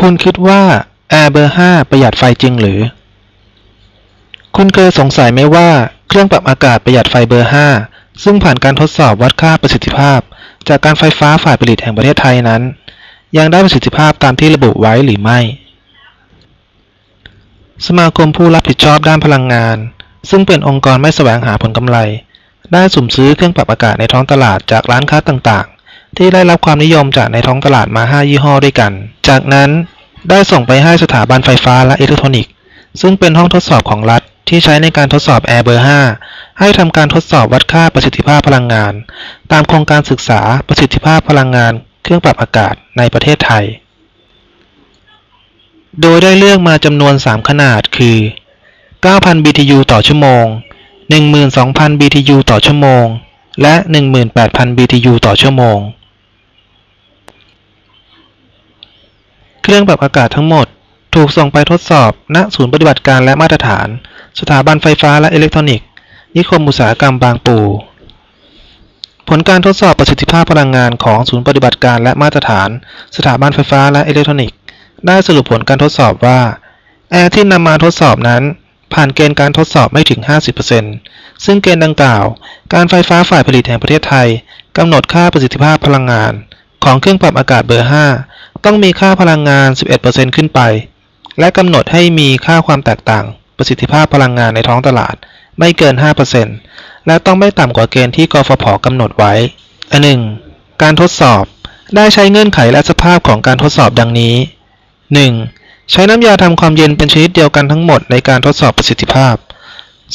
คุณคิดว่าแอร์เบอร์5ประหยัดไฟจริงหรือ คุณเคยสงสัยไหมว่าเครื่องปรับอากาศประหยัดไฟเบอร์5ซึ่งผ่านการทดสอบวัดค่าประสิทธิภาพ จากการไฟฟ้าฝ่ายผลิตแห่งประเทศไทยนั้น ยังได้ประสิทธิภาพตามที่ระบุไว้หรือไม่ สมาคมผู้รับผิดชอบด้านพลังงาน ซึ่งเป็นองค์กรไม่แสวงหาผลกำไร ได้สุ่มซื้อเครื่องปรับอากาศในท้องตลาดจากร้านค้าต่าง ที่ได้รับความนิยมจากในท้องตลาดมา 5 ยี่ห้อด้วยกัน จากนั้นได้ส่งไปให้สถาบันไฟฟ้าและอิเล็กทรอนิกส์ ซึ่งเป็นห้องทดสอบของรัฐที่ใช้ในการทดสอบแอร์เบอร์ 5 ให้ทำการทดสอบวัดค่าประสิทธิภาพพลังงาน ตามโครงการศึกษาประสิทธิภาพพลังงาน เครื่องปรับอากาศในประเทศไทย โดยได้เลือกมาจำนวน 3 ขนาดคือ 9,000 BTU ต่อชั่วโมง 12,000 BTU ต่อชั่วโมง และ 18,000 BTU ต่อชั่วโมง เค รื่องปรับอากาศทั้งหมด ถูกส่งไปทดสอบ ณ ศูนย์ปฏิบัติการและมาตรฐาน สถาบันไฟฟ้าและอิเล็กทรอนิกส์ นิคมอุตสาหกรรมบางปู ผลการทดสอบประสิทธิภาพพลังงานของศูนย์ปฏิบัติการและมาตรฐาน สถาบันไฟฟ้าและอิเล็กทรอนิกส์ ได้สรุปผลการทดสอบว่า แอร์ที่นำมาทดสอบนั้นผ่านเกณฑ์การทดสอบไม่ถึง 50%ซึ่งเกณฑ์ดังกล่าว การไฟฟ้าฝ่ายผลิตแห่งประเทศไทยกำหนดค่าประสิทธิภาพพลังงาน ของเครื่องปรับอากาศเบอร์5 ต้องมีค่าพลังงาน 11%ขึ้นไป และกำหนดให้มีค่าความแตกต่าง ประสิทธิภาพพลังงานในท้องตลาด ไม่เกิน 5%และต้องไม่ต่ำกว่าเกณฑ์ที่กฟผกำหนดไว้อันหนึ่งการทดสอบได้ใช้เงื่อนไขและสภาพของการทดสอบดังนี้ 1. ใช้น้ำยาทำความเย็นเป็นชนิดเดียวกันทั้งหมดในการทดสอบประสิทธิภาพ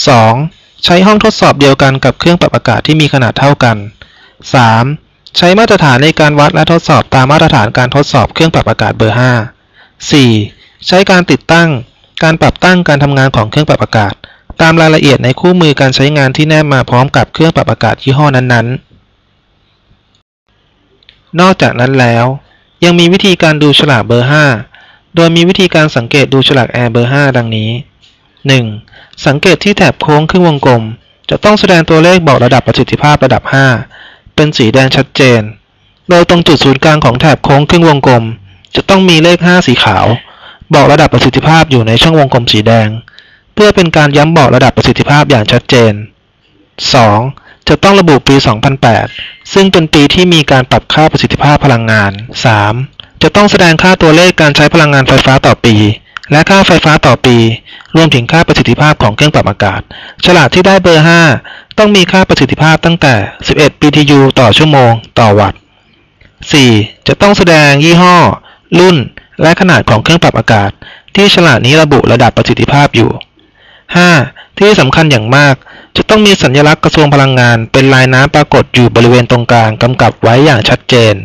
2. ใช้ห้องทดสอบเดียวกันกับเครื่องปรับอากาศที่มีขนาดเท่ากัน 3. ใช้มาตรฐานในการวัดและทดสอบตามมาตรฐานการทดสอบเครื่องปรับอากาศเบอร์ 5 4. ใช้การติดตั้ง การปรับตั้งการทำงานของเครื่องปรับอากาศ ตามรายละเอียดในคู่มือการใช้งานที่แนบมาพร้อมกับเครื่องปรับอากาศยี่ห้อนั้นๆ นอกจากนั้นแล้ว ยังมีวิธีการดูฉลากเบอร์ 5 โดยมีวิธีการสังเกตดูฉลากแอร์เบอร์ 5 ดังนี้ 1. สังเกตที่แถบโค้งครึ่งวงกลม จะต้องแสดงตัวเลขบอกระดับประสิทธิภาพระดับ 5 เป็นสีแดงชัดเจน โดยตรงจุดศูนย์กลางของแถบโค้งครึ่งวงกลม จะต้องมีเลข 5 สีขาว บอกระดับประสิทธิภาพอยู่ในช่องวงกลมสีแดง เพื่อเป็นการย้ำบอกระดับประสิทธิภาพอย่างชัดเจน 2. จะต้องระบุปี 2008 ซึ่งเป็นปีที่มีการปรับค่าประสิทธิภาพพลังงาน 3. จะต้องแสดงค่าตัวเลขการใช้พลังงานไฟฟ้าต่อปี และค่าไฟฟ้าต่อปี รวมถึงค่าประสิทธิภาพของเครื่องปรับอากาศ ฉลากที่ได้เบอร์ 5 ต้องมีค่าประสิทธิภาพตั้งแต่ 11 BTU ต่อชั่วโมง ต่อวัตต์ 4. จะต้องแสดงยี่ห้อ รุ่น และขนาดของเครื่องปรับอากาศ ที่ฉลากนี้ระบุระดับประสิทธิภาพอยู่ 5. ที่สำคัญอย่างมาก จะต้องมีสัญลักษณ์กระทรวงพลังงาน เป็นลายน้ำปรากฏอยู่บริเวณตรงกลางกำกับไว้อย่างชัดเจน